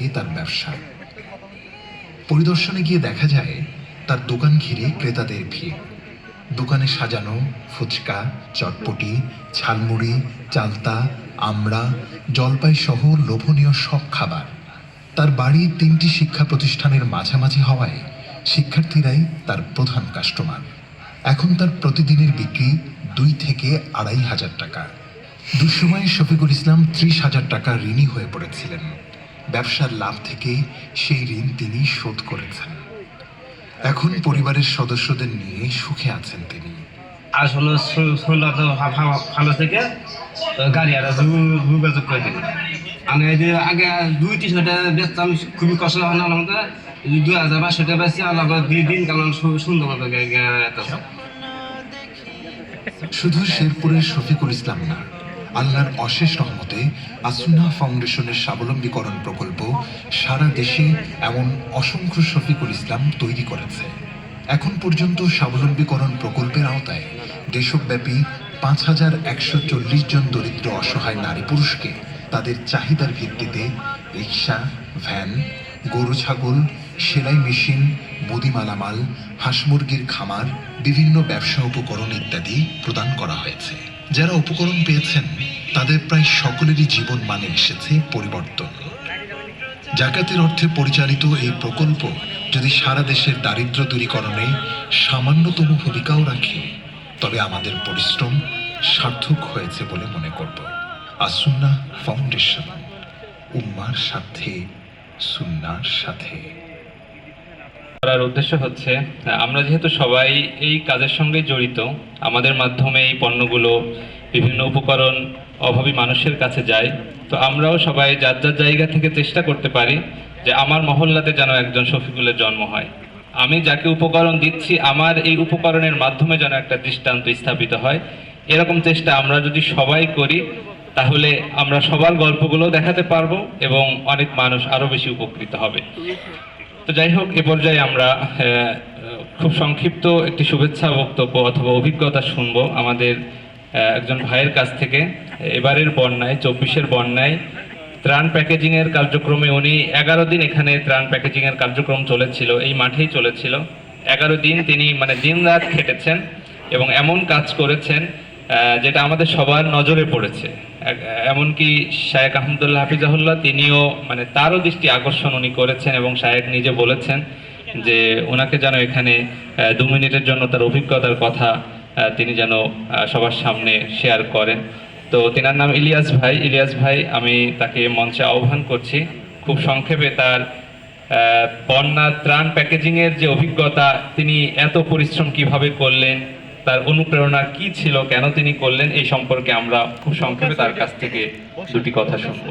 থাকে তার ব্যবসা। পরিদর্শনে গিয়ে দেখা যায়, তার দোকান ঘিরে ক্রেতাদের ভিড়। দোকানে সাজানো ফুচকা, চটপটি, ঝালমুড়ি, চালতা, আমড়া, জলপাই সহ লোভনীয় সব খাবার। তার বাড়ি তিনটি শিক্ষা প্রতিষ্ঠানের মাঝামাঝি হওয়ায় শিক্ষার্থীরাই তার প্রধান কাস্টমার। এখন তার প্রতিদিনের বিক্রি দুই থেকে আড়াই হাজার টাকা। দুঃসময়ে শফিকুল ইসলাম ত্রিশ হাজার টাকা ঋণী হয়ে পড়েছিলেন। ব্যবসার লাভ থেকে সেই ঋণ তিনি শোধ করেছেন। এখন পরিবারের সদস্যদের নিয়ে সুখে আছেন তিনি। আসলে শরীরটা তো ভালো থেকে গাড়ি আর যোগাযোগ করে দিন আমি এই আগে দুই টি-শার্টে বেচতাম খুবই কষ্ট হয় না আমাকে দুই হাজার পাঁচশো টাকা বেশি আল্লাহ দিন দিন কারণ সুন্দর মতো গে- গে- একটা শুধু শেরপুরের শফিকুল ইসলাম না আল্লাহর অশেষ রহমতে আসুন্না ফাউন্ডেশনের স্বাবলম্বীকরণ প্রকল্প সারা দেশে এমন অসংখ্য শফিকুল ইসলাম তৈরি করেছে। এখন পর্যন্ত স্বাবলম্বীকরণ প্রকল্পের আওতায় দেশব্যাপী পাঁচ হাজার একশো চল্লিশ জন দরিদ্র অসহায় নারী পুরুষকে তাদের চাহিদার ভিত্তিতে রিক্সা, ভ্যান, গরু ছাগল, সেলাই মেশিন মুদি মালামাল, হাঁস মুরগির খামার, বিভিন্ন ব্যবসা উপকরণ ইত্যাদি প্রদান করা হয়েছে। যারা উপকরণ পেয়েছেন, তাদের প্রায় সকলেরই জীবন মানে এসেছে পরিবর্তন। জাকাতের অর্থে পরিচালিত এই প্রকল্প যদি সারা দেশের দারিদ্র দূরীকরণে সামান্যতম ভূমিকাও রাখে, তবে আমাদের পরিশ্রম সার্থক হয়েছে বলে মনে করব। আসুন্না ফাউন্ডেশন, উম্মার সাথে, সুন্নার সাথে। করার উদ্দেশ্য হচ্ছে আমরা যেহেতু সবাই এই কাজের সঙ্গে জড়িত, আমাদের মাধ্যমে এই পণ্যগুলো বিভিন্ন উপকরণ অভাবী মানুষের কাছে যায়, তো আমরাও সবাই যার যার জায়গা থেকে চেষ্টা করতে পারি যে আমার মহল্লাতে যেন একজন শফিকুলের জন্ম হয়। আমি যাকে উপকরণ দিচ্ছি, আমার এই উপকরণের মাধ্যমে যেন একটা দৃষ্টান্ত স্থাপিত হয়। এরকম চেষ্টা আমরা যদি সবাই করি, তাহলে আমরা সবার গল্পগুলো দেখাতে পারব এবং অনেক মানুষ আরও বেশি উপকৃত হবে। যাই হোক, এ পর্যায়ে আমরা খুব সংক্ষিপ্ত একটি শুভেচ্ছা বক্তব্য অথবা অভিজ্ঞতা শুনব আমাদের একজন ভাইয়ের কাছ থেকে। এবারের বন্যায়, চব্বিশের বন্যায় ত্রাণ প্যাকেজিংয়ের কার্যক্রমে উনি এগারো দিন এখানে ত্রাণ প্যাকেজিংয়ের কার্যক্রম চলেছিল, এই মাঠেই চলেছিল। এগারো দিন তিনি মানে দিন রাত খেটেছেন এবং এমন কাজ করেছেন যেটা আমাদের সবার নজরে পড়েছে। এমনকি শায়েক আহমদুল্লাহ হাফিজাহুল্লাহ তিনিও মানে তারও দৃষ্টি আকর্ষণ উনি করেছেন এবং শায়েক নিজে বলেছেন যে ওনাকে যেন এখানে দু মিনিটের জন্য তার অভিজ্ঞতার কথা তিনি যেন সবার সামনে শেয়ার করেন। তো তিনার নাম ইলিয়াস ভাই। ইলিয়াস ভাই, আমি তাকে মঞ্চে আহ্বান করছি। খুব সংক্ষেপে তার বন্যা ত্রাণ প্যাকেজিংয়ের যে অভিজ্ঞতা, তিনি এত পরিশ্রম কীভাবে করলেন তার অনুপ্রেরণা কি ছিল, কেন তিনি করলেন, এই সম্পর্কে আমরা খুব সংক্ষেপে তার কাছ থেকে দুটি কথা শুনব।